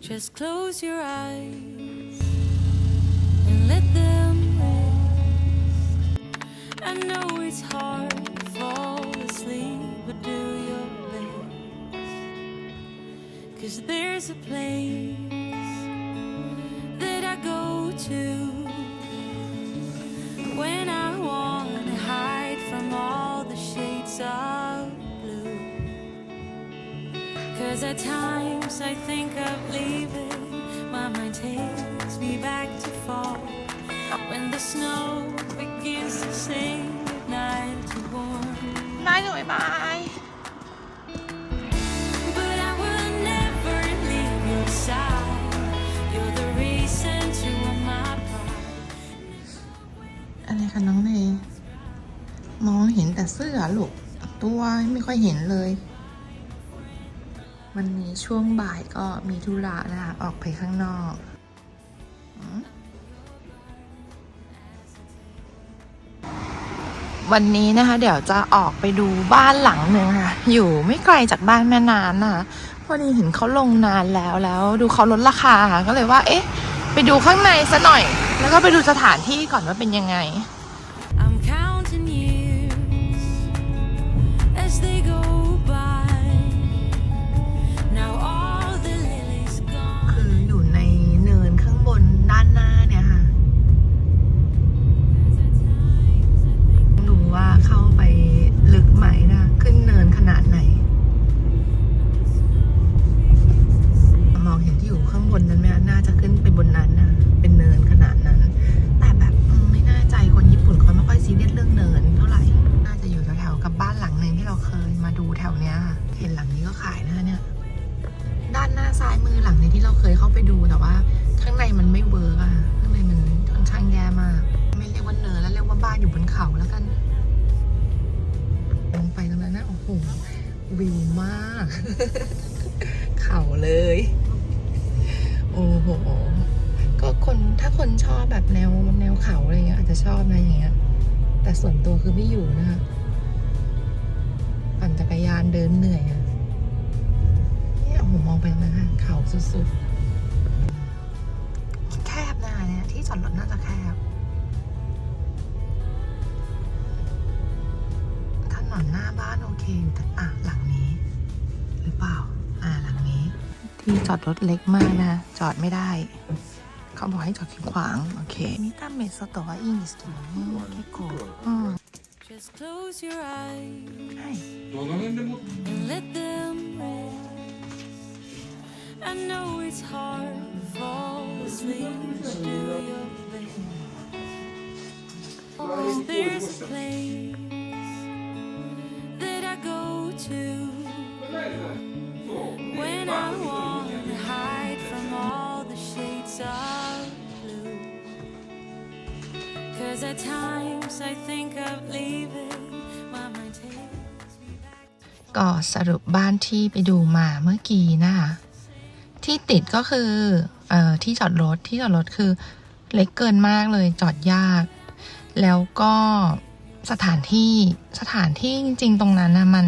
Just close your eyes and let them rest. I know it's hard to fall asleep, but do your best. Cause there's a place that I go to when I wanna hide from all the shades of blue. Cause at times I think of leaving, my mind takes me back to fall. When the snow begins to sing at night to warm. บายหน่อยบาย But I will never leave your side. You're the reason to all my pride. อะไรคะน้องเนยมองเห็นแต่เสื้อลูก ตัวไม่ค่อยเห็นเลย วันนี้ช่วงบ่ายก็มีธุระนะคะออกไปข้างนอกวันนี้นะคะ เดี๋ยวจะออกไปดูบ้านหลังหนึ่งค่ะ อยู่ไม่ไกลจากบ้านแม่นานนะคะพอดีเห็นเขาลงนานแล้วแล้วดูเขาลดราคาค่ะก็เลยว่า เอ๊ะ ไปดูข้างในซะหน่อย แล้วก็ไปดูสถานที่ก่อนว่าเป็นยังไง ไหมนะขึ้นเนินขนาดไหน มองเห็นที่อยู่ข้างบนนั้นไหมน่าจะขึ้นไปบนนั้นนะเป็นเนินขนาดนั้น แต่แบบไม่น่าใจคนญี่ปุ่นเขาไม่ค่อยซีเรียสเรื่องเนินเท่าไหร่ น่าจะอยู่แถวๆกับบ้านหลังหนึ่งที่เราเคยมาดูแถวเนี้ยเห็นหลังนี้ก็ขายนะคะเนี่ย ด้านหน้าซ้ายมือหลังในที่เราเคยเข้าไปดูแต่ว่า ข้างในมันไม่เวิร์กอะข้างในมันค่อนข้างแย่มาก ไม่เรียกว่าเนินแล้วเรียกว่าบ้านอยู่บนเขาแล้วกัน ลงไปตรงนั้นนะโอ้โหวิวมาก เข่าเลย โอ้โหก็คนถ้าคนชอบแบบแนวแนวเขาอะไรเงี้ยอาจจะชอบนะอย่างเงี้ย แต่ส่วนตัวคือไม่อยู่นะคะปั่นจักรยานเดินเหนื่อยอะเนี่ยผมมองไปตรงนั้นค่ะเขาสุดๆ แคบนะคะเนี่ยที่จอดรถน่าจะแคบ บ้านโอเคอยู่แต่อะหลังนี้ หรือเปล่า อ่าหลังนี้ ที่จอดรถเล็กมากนะ จอดไม่ได้ เขาบอกให้จอดขวาง โอเคนี่ตั้มเมสโตะอิงสโตะนี่โอเคโกอืม Just close your eyes ใช่ and let them rest. I know it's hard to fall asleep, but do your best. 'Cause there's a place that I go to when I want to hide from all the shades of blue. Cause at times I think of leaving, ก็สรุปบ้านที่ไปดูมาเมื่อกี้นะคะที่ติดก็คือเอ่อที่จอดรถที่จอดรถคือเล็กเกินมากเลยจอดยาก แล้วก็ สถานที่สถานที่จริง ๆ ตรงนั้นนะมัน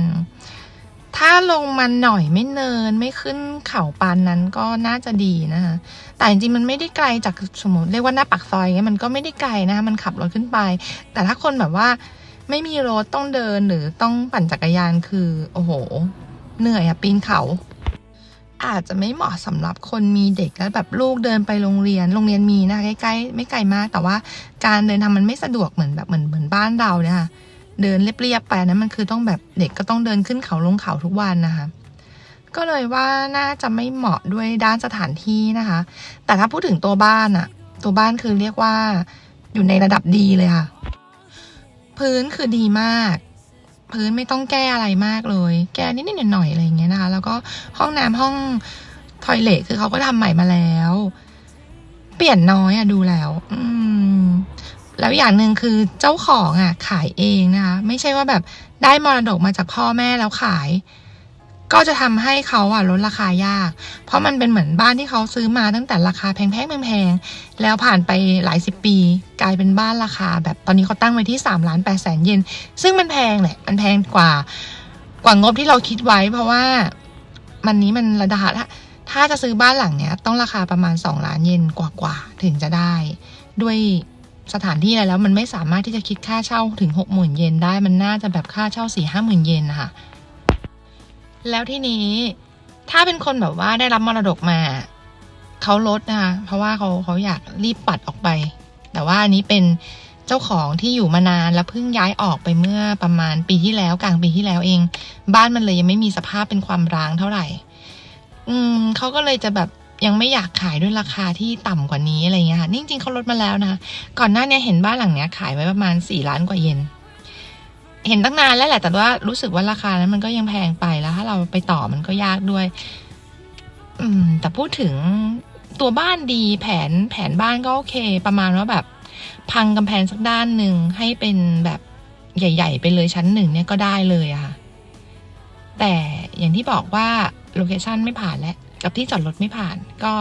ถ้าลงมันหน่อยไม่เนินไม่ขึ้นเขาปานนั้นก็น่าจะดีนะคะแต่จริงๆมันไม่ได้ไกลจากสมมติเรียกว่าหน้าปากซอยเงี้ยมันก็ไม่ได้ไกลนะคะมันขับรถขึ้นไป แต่ถ้าคนแบบว่าไม่มีรถต้องเดินหรือต้องปั่นจักรยานคือ โอ้โห เหนื่อยอะปีนเขา อาจจะไม่เหมาะสำหรับคนมีเด็กแล้วแบบลูกเดินไปโรงเรียน โรงเรียนมีนะใกล้ๆไม่ไกลมาก แต่ว่าการเดินทางมันไม่สะดวกเหมือนแบบเหมือนเหมือนบ้านเราเนี่ยค่ะเดินเรียบๆไปนะมันคือต้องแบบเด็กก็ต้องเดินขึ้นเขาลงเขาทุกวันนะคะก็เลยว่าน่าจะไม่เหมาะด้วยด้านสถานที่นะคะ แต่ถ้าพูดถึงตัวบ้านอะตัวบ้านคือเรียกว่าอยู่ในระดับดีเลยค่ะ พื้นคือดีมาก พื้นไม่ต้องแก้อะไรมากเลย แก้นิดๆหน่อยๆอะไรอย่างเงี้ยนะคะ แล้วก็ห้องน้ำห้องทอยเลทคือเขาก็ทำใหม่มาแล้ว เปลี่ยนน้อยอะดูแล้ว อืม แล้วอย่างหนึ่งคือเจ้าของอะขายเองนะคะ ไม่ใช่ว่าแบบได้มรดกมาจากพ่อแม่แล้วขาย ก็จะทำให้เขาอะลดราคายาก เพราะมันเป็นเหมือนบ้านที่เขาซื้อมาตั้งแต่ราคาแพงๆแพงๆแล้วผ่านไปหลายสิบปี กลายเป็นบ้านราคา แบบตอนนี้เขาตั้งไว้ที่3ล้าน8แสนเยนซึ่งมันแพงแหละมันแพงกว่ากว่างบที่เราคิดไว้ เพราะว่ามันนี้มันระดับถ้าจะซื้อบ้านหลังเนี้ย ต้องราคาประมาณ 2 ล้านเยนกว่าๆถึงจะได้ ด้วยสถานที่อะไรแล้วมันไม่สามารถที่จะคิดค่าเช่าถึง 6 0,000 เยนได้มันน่าจะแบบค่าเช่า4 5 0 0 0 0เยนนะคะ แล้วที่นี้ถ้าเป็นคนแบบว่าได้รับมรดกมาเขาลดนะคะเพราะว่าเขาเขาอยากรีบปัดออกไป แต่ว่าอันนี้เป็นเจ้าของที่อยู่มานานแล้วเพิ่งย้ายออกไปเมื่อประมาณปีที่แล้วกลางปีที่แล้วเอง บ้านมันเลยยังไม่มีสภาพเป็นความร้างเท่าไหร่ อืมเขาก็เลยจะแบบยังไม่อยากขายด้วยราคาที่ต่ำกว่านี้อะไรเงี้ยค่ะจริงๆเขาลดมาแล้วนะก่อนหน้านี้เห็นบ้านหลังเนี้ยขายไว้ประมาณสี่ล้านกว่าเยน เห็นตั้งนานแล้วแหละ แต่ว่ารู้สึกว่าราคานั้นมันก็ยังแพงไปแล้ว ถ้าเราไปต่อมันก็ยากด้วย อืม แต่พูดถึงตัวบ้านดีแผนแผนบ้านก็โอเค ประมาณว่าแบบ พังกำแพงสักด้านหนึ่งให้เป็นแบบใหญ่ ๆ ไปเลยชั้นหนึ่งเนี่ยก็ได้เลยอะค่ะ แต่อย่างที่บอกว่าโลเคชันไม่ผ่านแล้วกับที่จอดรถไม่ผ่าน ก็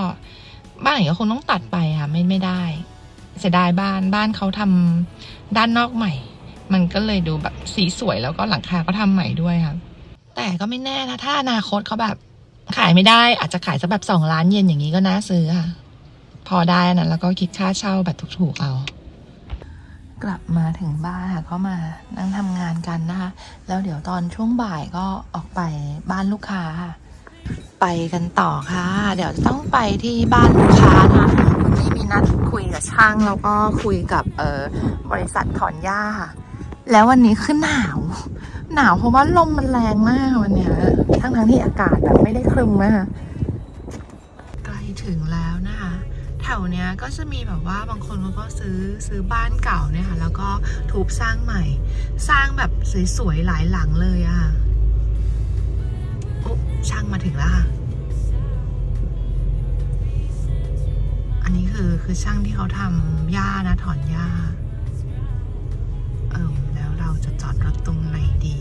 บ้านอย่างนี้ก็คงต้องตัดไปค่ะไม่ไม่ได้ เสียดายบ้านบ้านเขาทำด้านนอกใหม่ มันก็เลยดูแบบสีสวยแล้วก็หลังคาก็ทำใหม่ด้วยค่ะ แต่ก็ไม่แน่นะถ้าอนาคตเขาแบบ ขายไม่ได้อาจจะขายสักแบบสองล้านเยนอย่างนี้ก็น่าซื้อค่ะ พอได้นะแล้วก็คิดค่าเช่าแบบถูกๆเอา กลับมาถึงบ้านค่ะก็มานั่งทำงานกันนะคะ แล้วเดี๋ยวตอนช่วงบ่ายก็ออกไปบ้านลูกค้าค่ะไปกันต่อค่ะ เดี๋ยวต้องไปที่บ้านลูกค้านะคะวันนี้มีนัดคุยกับช่างแล้วก็คุยกับเอ่อบริษัทถอนหญ้าค่ะ แล้ววันนี้คือหนาว หนาวเพราะว่าลมมันแรงมากวันเนี้ยทั้งทั้งที่อากาศแบบไม่ได้ครึมนะคะใกล้ถึงแล้วนะคะแถวเนี้ยก็จะมีแบบว่าบางคนเขาก็ซื้อซื้อบ้านเก่าเนี่ยค่ะแล้วก็ทุบสร้างใหม่ สร้างแบบสวยๆหลายหลังเลยอะค่ะโอ้ช่างมาถึงแล้วค่ะอันนี้คือคือช่างที่เขาทำหญ้านะถอนหญ้าเออ จะจอดรถตรงไหนดี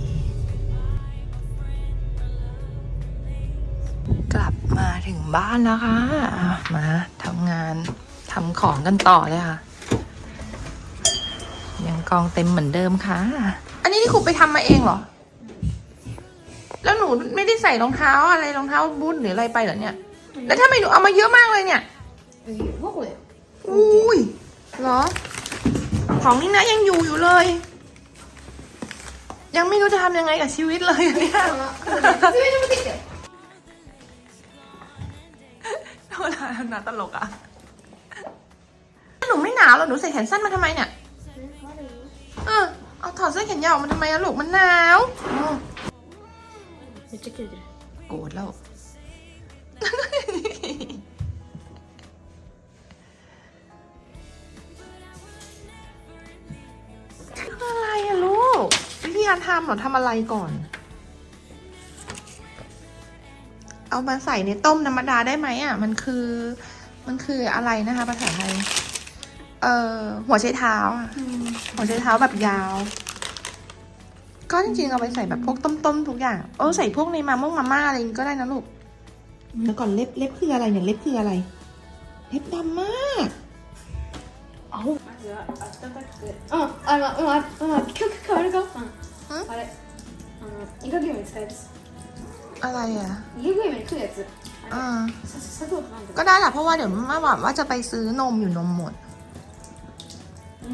กลับมาถึงบ้านแล้วค่ะ มาทำงานทำของกันต่อเลยค่ะ ยังกองเต็มเหมือนเดิมค่ะ อันนี้ที่ครูไปทำมาเองเหรอ แล้วหนูไม่ได้ใส่รองเท้าอะไรรองเท้าบูทหรืออะไรไปเหรอเนี่ย แล้วทำไมหนูเอามาเยอะมากเลยเนี่ย พวกเลยอุ้ยเหรอ ของนี่นะยังอยู่อยู่เลย ยังไม่รู้จะทำยังไงกับชีวิตเลยอะเนี่ยโทษนะหนาตลกอะ หนูไม่หนาวหรอ หนูใส่แขนสั้นมาทำไมเนี่ย เออ เอาถอดเสื้อแขนยาวมาทำไมอะลูก มันหนาวโกรธแล้ว การทำเหรอทำอะไรก่อน เอามาใส่ในต้มธรรมดาได้ไหมอ่ะ มันคือ มันคืออะไรนะคะภาษาไทย เอ่อ หัวใช้เท้าอ่ะ หัวใช้เท้าแบบยาว ก็จริงๆเอาไปใส่แบบพวกต้มๆทุกอย่างเออใส่พวกในมาม่งมาม่าอะไรอย่างงี้ก็ได้นะลูกเดี๋ยวก่อนเล็บเล็บคืออะไรเนี่ยเล็บคืออะไร เล็บดำมาก まずはあったかくうんあのうんあうん曲変わるかうんん あれあのイカゲームに使うやつ อะไรอ่ะ イカゲームに来るやつ อ่า さ砂糖なんだ ก็ได้แหละเพราะว่าเดี๋ยวแม่บอกว่าจะไปซื้อนมอยู่นมหมด うん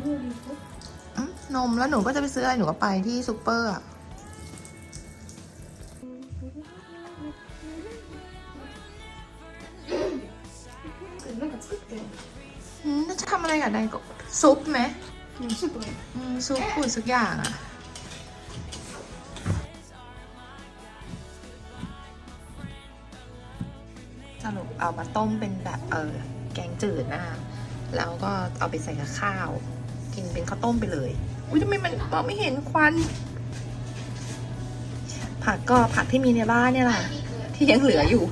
อืมนมแล้วหนูก็จะไปซื้ออะไรหนูก็ไปที่ซูเปอร์อ่ะ なんか作ってよ อืมน่าจะทำอะไรกับไดโกะซุปไหม うんスープが อืมซุปปุ๋ยสักอย่างอ่ะ เอามาต้มเป็นแบบเออแกงจืดนะคะแล้วก็เอาไปใส่กับข้าว กินเป็นข้าวต้มไปเลย อุ้ยทำไมมันมองไม่เห็นควัน ผักก็ผักที่มีในบ้านเนี่ยแหละที่ยังเหลืออยู่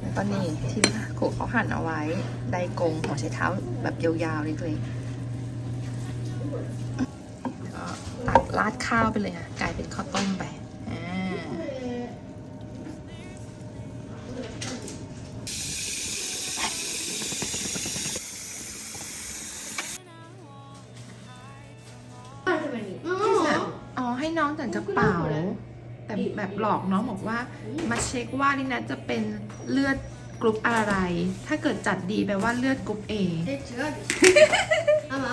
แล้วก็นี่ที่ครูเขาหั่นเอาไว้ ไดกงหัวไชเท้าแบบยาวๆเลยตัวเองก็ตักราดข้าวไปเลยค่ะกลายเป็นข้าว น้องจากจะเป่าแต่แบบหลอกน้องบอกว่า มาเช็คว่าลินะจะเป็นเลือดกรุ๊ปอะไร ถ้าเกิดจัดดีแปลว่าเลือดกรุ๊ปเอ 내 제가 됐 어. 아 마.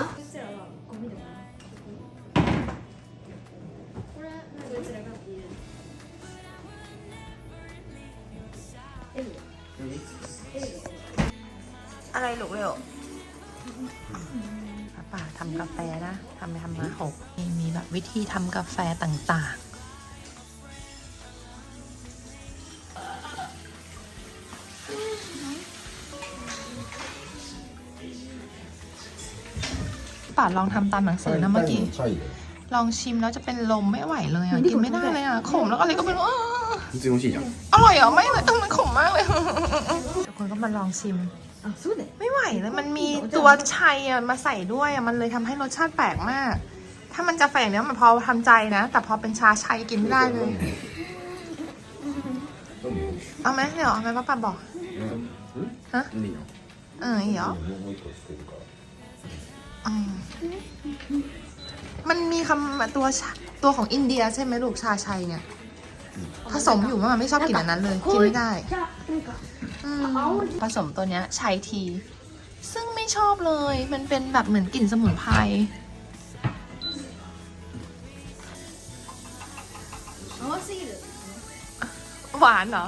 ำกาแฟต่างๆป่าลองทำตามหนังสือนะเมื่อกี้ チャイ ลองชิมแล้วจะเป็นลมไม่ไหวเลยอ่ะ กินไม่ได้เลยอ่ะ ขมแล้วอะไรก็ไม่รู้อ่ะ 全然美味しいじゃん อร่อยเหรอไม่เลยเออมันขมมากเลย ทุกคนก็มาลองชิม あそうだよ ไม่ไหวเลยมันมีตัวชัยอ่ะมาใส่ด้วยอ่ะมันเลยทำให้รสชาติแปลกมาก ถ้ามันกาแฟอย่างเนี้ยมันพอทำใจนะ แต่พอเป็นชาชัยกินไม่ได้เลย เอาไหมเดี๋ยวเอาไหมป้าปาบอก ฮะ いいよ เอออีกเหรอ もう一個作るから อืมมันมีคำตัวชาตัวของอินเดียใช่ไหมลูกชาชัยเนี่ย ผสมอยู่ว่าไม่ชอบกินอันนั้นเลย กินไม่ได้ じゃあなんか อืมผสมตัวเนี้ยใช้ที ซึ่งไม่ชอบเลย มันเป็นแบบเหมือนกลิ่นสมุนไพร วานเหรอ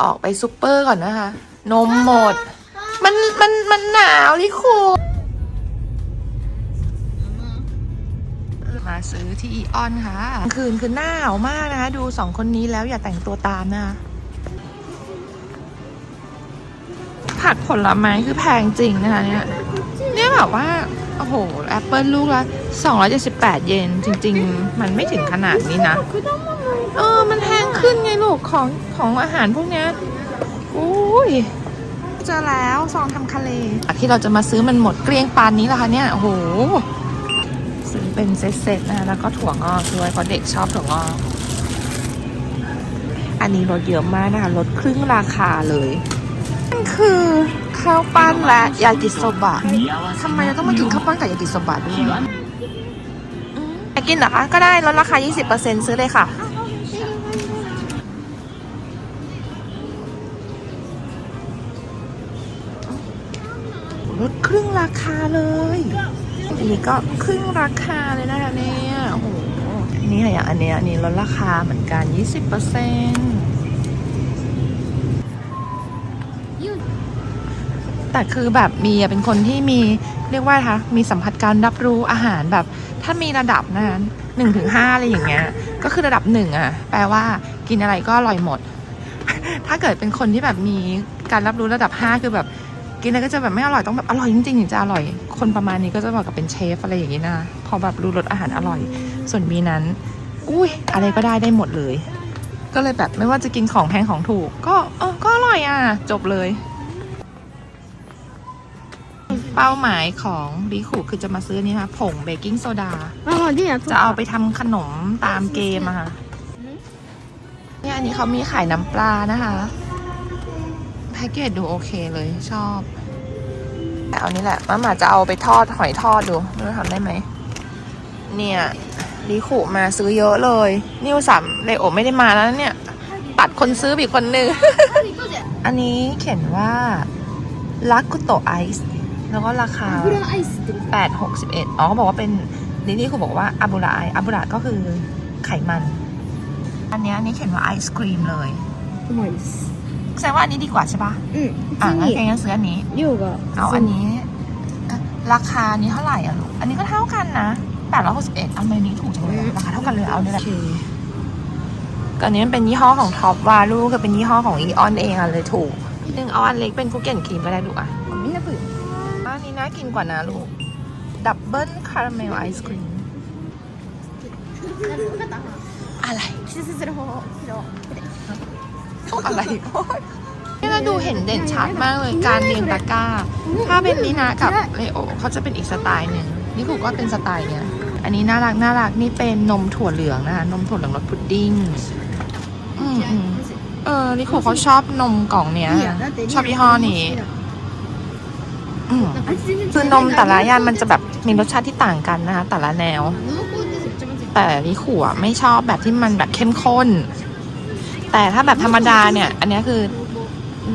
ออกไปซูเปอร์ก่อนนะคะ นมหมด มันมันมันหนาวลิคูมาซื้อที่อีออนค่ะกลางคืนคือหนาวมากนะคะ ดูสองคนนี้แล้วอย่าแต่งตัวตามนะคะผักผลไม้คือแพงจริงนะคะเนี่ย เนี่ยแบบว่า โอ้โห แอปเปิลลูกละ278 เยน จริง ๆ มันไม่ถึงขนาดนี้นะเออ มันแพงขึ้นไงลูกของของอาหารพวกเนี้ยอุ้ย เจอแล้วซองทำคาเลที่เราจะมาซื้อมันหมดเกลี้ยงปานนี้แล้วคะเนี่ย โอ้โห ซื้อเป็นเซตๆนะแล้วก็ถั่วงอกด้วยเพราะเด็กชอบถั่วงอก อันนี้ลดเยอะมากนะคะลดครึ่งราคาเลย มันคือ ข้าวปั้นและยากิโซบะทำไมเราต้องมากินข้าวปั้นกับยากิโซบะด้วยอยากกินเหรอคะ ก็ได้ลดราคา 20%ซื้อเลยค่ะ ลดครึ่งราคาเลย อันนี้ก็ครึ่งราคาเลยนะคะเนี่ย โอ้โหนนี้อะไรอะอันเนี้ยอันนี้ลดราคาเหมือนกัน 20% แต่คือแบบมีเป็นคนที่มีเรียกว่าคะมีสัมผัสการรับรู้อาหารแบบ ถ้ามีระดับนะคะหนึ่งถึงห้าอะไรอย่างเงี้ย ก็คือระดับหนึ่งอะ แปลว่ากินอะไรก็อร่อยหมด ถ้าเกิดเป็นคนที่แบบมีการรับรู้ระดับห้าคือแบบกินอะไรก็จะแบบไม่อร่อยต้องแบบอร่อยจริงๆถึงจะอร่อย คนประมาณนี้ก็จะบอกกับเป็นเชฟอะไรอย่างนี้นะพอแบบรู้รสอาหารอร่อย ส่วนมีนั้น อุ้ยอะไรก็ได้ได้หมดเลย ก็เลยแบบไม่ว่าจะกินของแพงของถูก ก็เออก็อร่อยอะ จบเลย เป้าหมายของรีคูคือจะมาซื้อนี่ค่ะผงเบกกิ้งโซดา あでや จะเอาไปทำขนมตามเกมอะค่ะเนี่ยอันนี้เขามีขายน้ำปลานะคะ แพ็กเกจดูโอเคเลยชอบแต่เอานี้แหละมาหมาจะเอาไปทอดหอยทอดดูไม่รู้ทำได้ไหม เนี่ยรีขุมาซื้อเยอะเลย นิวสามเลโอไม่ได้มาแล้วเนี่ย ตัดคนซื้อไปอีกคนนึง อันนี้เขียนว่าลักกุโตไอซ์ แล้วก็ราคาแปดหกสิบเอ็ดอ๋อเขาบอกว่าเป็นนี่นี่เขาบอกว่าอับุระไออับูระก็คือไขมัน อันนี้อันนี้เขียนว่าไอศครีมเลยแสดงว่าอันนี้ดีกว่าใช่ปะอืมอะงั้นแกงซื้ออันนี้อยู่ก็เอาอันนี้ ราคานี้เท่าไหร่อะลูก อันนี้ก็เท่ากันนะแปดร้อยหกสิบเอ็ดเอาเมนี้ถูกจังเลยราคาเท่ากันเลยเอาเนี่ยแหละก่อนนี้มันเป็นยี่ห้อของท็อปวาลูคือเป็นยี่ห้อของอีออนเองอะเลยถูกนึงเอาอันเล็กเป็นคุกเกี้ยนครีมก็ได้ดูอะ กินกว่านะลูก ดับเบิลคาราเมลไอศครีม อะไรอะไรพ่อนี่เราดูเห็นเด่นชัดมากเลยการเรียงตะกร้า ถ้าเป็นนีนากับเลโอเขาจะเป็นอีกสไตล์หนึ่งนี่กูก็เป็นสไตล์เนี้ย อันนี้น่ารักน่ารักนี่เป็นนมถั่วเหลืองนะคะนมถั่วเหลืองรสพุดดิ้งเออลิโคเขาชอบนมกล่องเนี้ย ชอบยี่ห้อนี้ คือนมแต่ละย่านมันจะแบบมีรสชาติที่ต่างกันนะคะ แต่ละแนว แต่ลิขัวไม่ชอบแบบที่มันแบบเข้มข้น แต่ถ้าแบบธรรมดาเนี่ย อันนี้คือ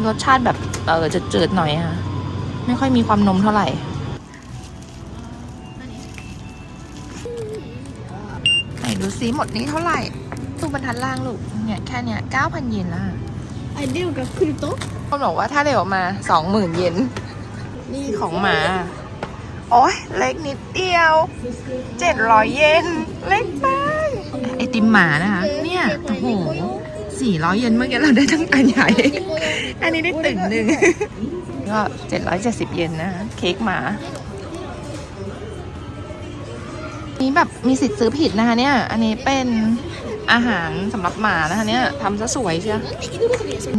รสชาติแบบเออจืดๆหน่อยค่ะไม่ค่อยมีความนมเท่าไหร่ไหนดูสีหมดนี้เท่าไหร่ตู้บรรทัดล่างลูกเนี่ยแค่เนี้ยเก้าพันเยนละไอเดียวกับคริปโตเขาบอกว่าถ้าเดี๋ยวมาสองหมื่นเยน นี่ของหมา โอ้ยเล็กนิดเดียวเจ็ดร้อยเยนเล็กไปไอติมหมานะคะ เนี่ยโอ้โหสี่ร้อยเยนเมื่อกี้เราได้ทั้งอันใหญ่ อันนี้ได้ตึงหนึ่งก็เจ็ดร้อยเจ็ดสิบเยนนะเค้กหมานี้แบบมีสิทธิ์ซื้อผิดนะคะเนี่ย อันนี้เป็น อาหารสำหรับหมานะคะเนี่ยทำซะสวยเชียว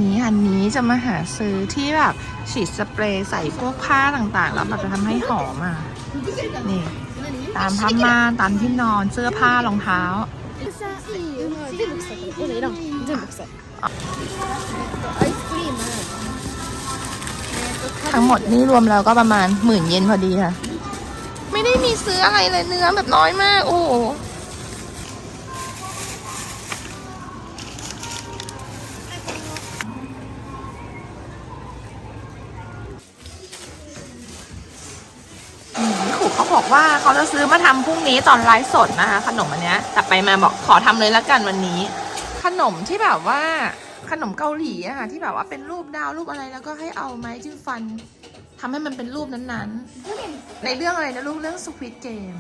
นี้อันนี้จะมาหาซื้อที่แบบฉีดสเปรย์ใส่พวกผ้าต่างๆ แล้วแบบจะทำให้หอมอะนี่ ตามผ้าม่านตามที่นอนเสื้อผ้ารองเท้าทั้งหมดนี่รวมแล้วก็ประมาณหมื่นเยนพอดีค่ะ ไม่ได้มีซื้ออะไรเลยเนื้อแบบน้อยมาก โอ้ โหอืมนี่ขู่เขาบอกว่าเขาจะซื้อมาทำพรุ่งนี้ตอนไลฟ์สดนะคะ ขนมอันเนี้ยแต่ไปมาบอกขอทำเลยละกันวันนี้ ขนมที่แบบว่าขนมเกาหลีอะค่ะที่แบบว่าเป็นรูปดาวรูปอะไรแล้วก็ให้เอาไม้จิ้มฟันทำให้มันเป็นรูปนั้นๆ ในเรื่องอะไรนะลูกเรื่องสควิตเกม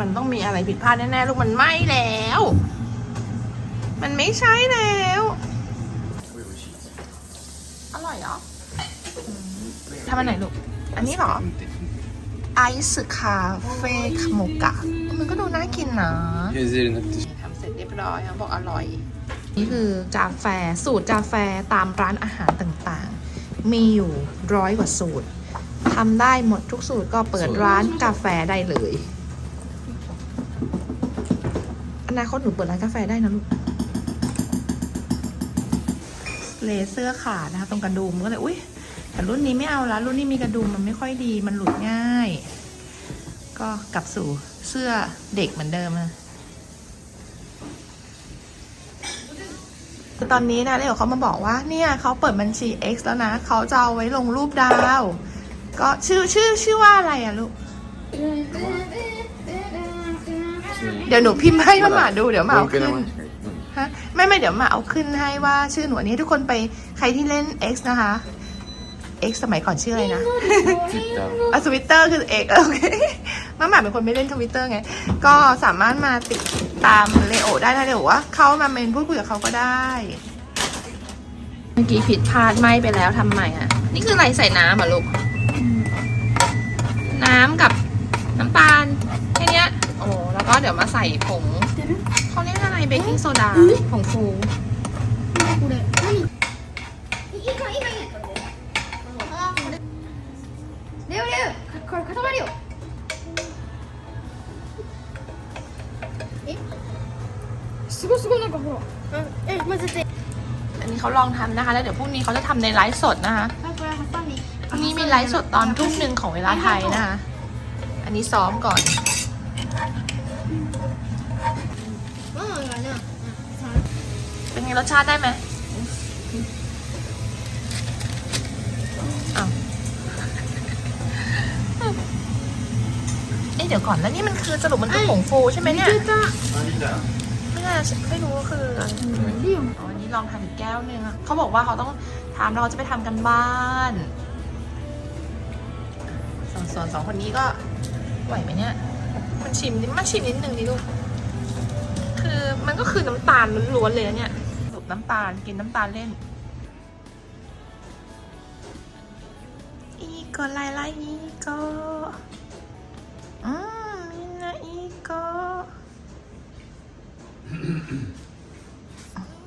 มันต้องมีอะไรผิดพลาดแน่ๆลูกมันไหม้แล้ว มันไม่ใช่แล้วอร่อยเหรออืมทำอันไหนลูก อันนี้เหรอ ไอซ์คาเฟ่คโมกะ มันก็ดูน่ากินนะทำเสร็จเรียบร้อยเขาบอกอร่อย นี่คือกาแฟสูตรกาแฟตามร้านอาหารต่างๆ มีอยู่ร้อยกว่าสูตรทำได้หมดทุกสูตรก็เปิดร้านกาแฟได้เลยอนาคตหนูเปิดร้านกาแฟได้นะลูกเลเซอร์ขาดนะคะตรงกระดุมก็เลยอุ้ย แต่รุ่นนี้ไม่เอาละรุ่นนี้มีกระดุมมันไม่ค่อยดีมันหลุดง่าย ก็กลับสู่เสื้อเด็กเหมือนเดิมอะคือตอนนี้นะเดี๋ยวเขามาบอกว่าเนี่ยเขาเปิดบัญชี X แล้วนะเขาจะเอาไว้ลงรูปดาว ก็ชื่อชื่อชื่อว่าอะไรอะลูก เดี๋ยวหนูพิมพ์ให้มาหมาดูเดี๋ยวมาเอาขึ้นฮะไม่ไม่เดี๋ยวมาเอาขึ้นให้ว่าชื่อหนูนี้ทุกคนไปใครที่เล่น X นะคะ X สมัยก่อนชื่ออะไรนะ Twitter อะทวิตเตอร์คือเอกโอเคมาหมาเป็นคนไม่เล่นทวิตเตอร์ไง ก็สามารถมาติดตามเลโอได้นะเลโอว่าเข้ามาเมนพูดคุยกับเขาก็ได้ เมื่อกี้ผิดพลาดไหมไปแล้วทำใหม่อะ นี่คืออะไรใส่น้ำอะลูก น้ำกับน้ำตาลแค่เนี้ย โอ้แล้วก็เดี๋ยวมาใส่ผง เขาเรียกอะไรเบกกิ้งโซดาผงฟูこれ เขาลองทำนะคะ แล้วเดี๋ยวพรุ่งนี้เขาจะทำในไลฟ์สดนะคะ あこれ挟んで พรุ่งนี้มีไลฟ์สดตอนทุ่มหนึ่งของเวลาไทยนะคะ อันนี้ซ้อมก่อน ママがね เป็นไงรสชาติได้ไหมอ้าวเอ๊ะเดี๋ยวก่อนแล้วนี่มันคือสรุปมันคือผงฟูใช่ไหมเนี่ย ไ ม่น่าไม่รู้ว่าคืออะไรอ๋ออันนี้ลองทำอีกแก้วหนึงอะเขาบอกว่าเขาต้องทำแล้วเขาจะไปทำกันบ้านส่วนส่วนสองคนนี้ก็ไหวไหมเนี่ย มันชิมนิดมาชิมนิดนึงดิลูก คือมันก็คือน้ำตาลล้วนๆเลยนะเนี่ยสูบน้ำตาลกินน้ำตาลเล่น อีโกไลไลอีโกอืมมินาอีโก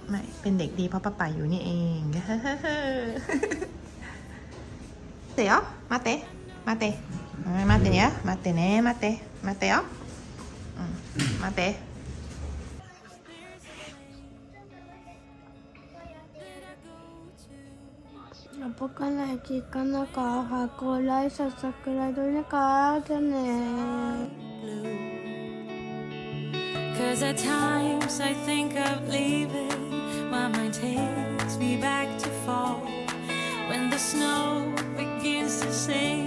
ไม่ เป็นเด็กดีเพราะป้าป๋าอยู่นี่เอง เดี๋ยวมาเตะมาเตะมาเตะเนี่ยมาเตะเน่มาเตะมาเตะอ๋ออืมมาเตะ 僕の駅かなか箱来さ桜どれかあるね blue. Cause at times I think of leaving. My mind takes me back to fall. When the snow begins to sing.